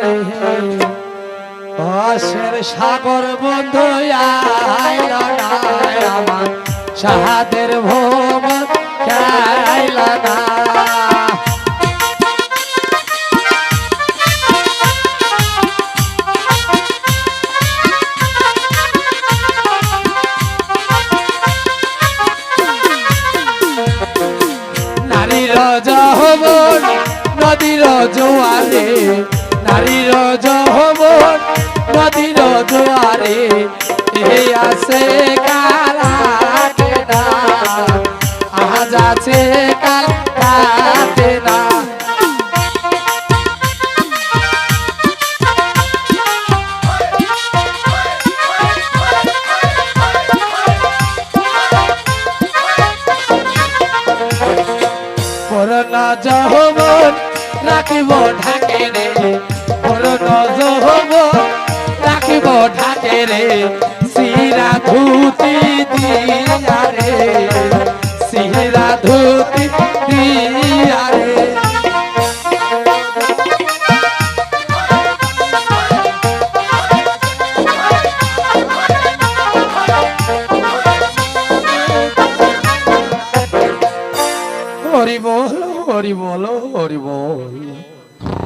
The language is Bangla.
রে অসের সাগর বন্ধু আইল না আমার। সাহাদের ভোম খাইল না জহবন নদীর জোয়ারে এই আছে কাল না। করোনা জহবন রাখিব ঢাকে রে জহবন রাখিব ঢাকে রে। সিরা ধুতি দিয়া রে, সিরা ধুতি দিয়া হরি বল হরি বল হরি বল।